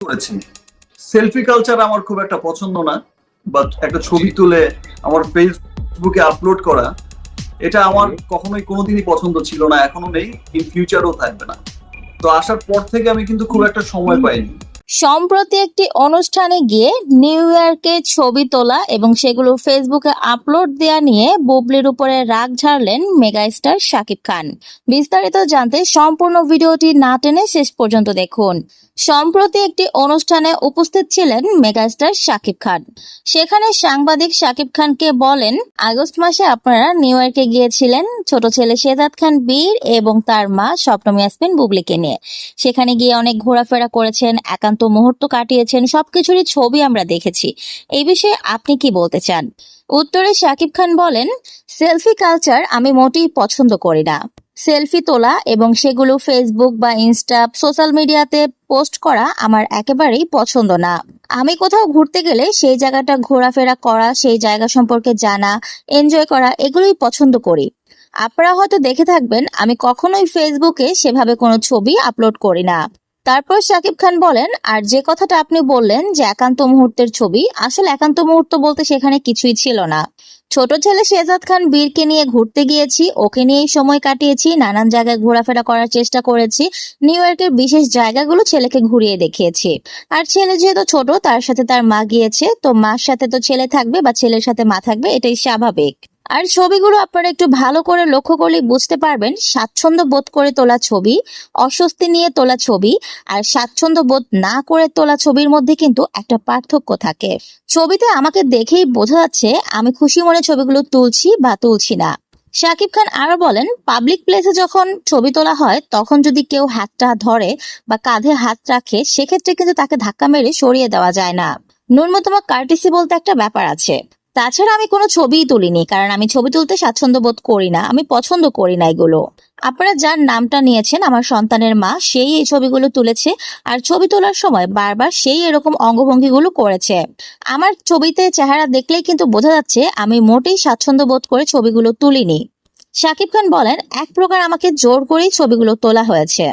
করেছি selfie culture আমার খুব একটা পছন্দ না বাট একটা ছবি তুলে আমার ফেসবুকে আপলোড করা এটা আমার কখনোই কোনোদিনই পছন্দ ছিল না এখনও নেই ইন ফিউচারও থাকবে না। তো আসার পর থেকে আমি কিন্তু খুব একটা সময় পাইনি। সম্প্রতি একটি অনুষ্ঠানে গিয়ে নিউ ইয়র্কে ছবি তোলা এবং সেগুলো ফেসবুকে আপলোড দেয়া নিয়ে বুবলির উপরে রাগ ঝাড়লেন মেগাস্টার শাকিব খান। বিস্তারিত জানতে সম্পূর্ণ ভিডিওটি না টেনে শেষ পর্যন্ত দেখুন। সম্প্রতি একটি অনুষ্ঠানে উপস্থিত ছিলেন মেগাস্টার শাকিব খান। সেখানে সাংবাদিক শাকিব খানকে বলেন, আগস্ট মাসে আপনারা নিউ ইয়র্কে গিয়েছিলেন। ছোট ছেলে শেজাদ খান বীর এবং তার মা স্বপ্নম ইয়াসমিন বুবলিকে নিয়ে। সেখানে গিয়ে অনেক ঘোরাফেরা করেছেন, একান্ত মুহূর্ত কাটিয়েছেন, সবকিছুরই ছবি আমরা দেখেছি। এই বিষয়ে আপনি কি বলতে চান? উত্তরে শাকিব খান বলেন, সেলফি কালচার আমি মোটেই পছন্দ করি না। সেলফি তোলা এবং সেগুলো ফেসবুক বা ইনস্টা, সোশ্যাল মিডিয়াতে পোস্ট করা আমার একেবারেই পছন্দ না। আমি কোথাও ঘুরতে গেলে সেই জায়গাটা ঘোরাফেরা করা, সেই জায়গা সম্পর্কে জানা, এনজয় করা, এগুলোই পছন্দ করি। আপনারা হয়তো দেখে থাকবেন, আমি কখনোই ফেসবুকে সেভাবে কোনো ছবি আপলোড করি না। তারপর শাকিব খান বলেন, আর যে কথাটা আপনি বললেন যে একান্ত মুহূর্তের ছবি, আসলে একান্ত মুহূর্ত বলতে সেখানে কিছুই ছিল না। ছোট ছেলে শেজাদ খান বীরকে নিয়ে ঘুরতে গিয়েছি, ওকে নিয়েই সময় কাটিয়েছি, নানান জায়গায় ঘোরাফেরা করার চেষ্টা করেছি, নিউ ইয়র্কের বিশেষ জায়গাগুলো ছেলেকে ঘুরিয়ে দেখিয়েছি। আর ছেলে যেহেতু ছোট, তার সাথে তার মা গিয়েছে, তো মার সাথে তো ছেলে থাকবে বা ছেলের সাথে মা থাকবে, এটাই স্বাভাবিক। আর ছবিগুলো আপনারা একটু ভালো করে লক্ষ্য করলে বুঝতে পারবেন, স্বাচ্ছন্দ্য বোধ করে তোলা ছবি, অস্বস্তি নিয়ে তোলা ছবি, আর স্বাচ্ছন্দ্য বোধ না করে তোলা ছবির মধ্যে কিন্তু একটা পার্থক্য থাকে। ছবিতে আমাকে দেখেই বোঝা যাচ্ছে, আমি খুশি মনে ছবিগুলো তুলছি বা তুলছি না। শাকিব খান আরও বলেন, পাবলিক প্লেসে যখন ছবি তোলা হয়, তখন যদি কেউ হাতটা ধরে বা কাঁধে হাত রাখে, সেক্ষেত্রে কিন্তু তাকে ধাক্কা মেরে সরিয়ে দেওয়া যায় না। ন্যূনতম কার্টিসি বলতে একটা ব্যাপার আছে। তাছাড়া আমি কোনো ছবিই তুলিনি, কারণ আমি ছবি তুলতে স্বাচ্ছন্দ্য বোধ করি না, আমি পছন্দ করি না এগুলো। আপনারা যার নামটা নিয়েছেন, আমার সন্তানের মা, সেই এই ছবিগুলো তুলেছে, আর ছবি তোলার সময় বারবার সেই এরকম অঙ্গভঙ্গিগুলো করেছে। আমার ছবিতে চেহারা দেখলেই কিন্তু বোঝা যাচ্ছে, আমি মোটেই স্বাচ্ছন্দ্য বোধ করে ছবিগুলো তুলিনি। শাকিব খান বলেন, এক প্রকার আমাকে জোর করেই ছবিগুলো তোলা হয়েছে।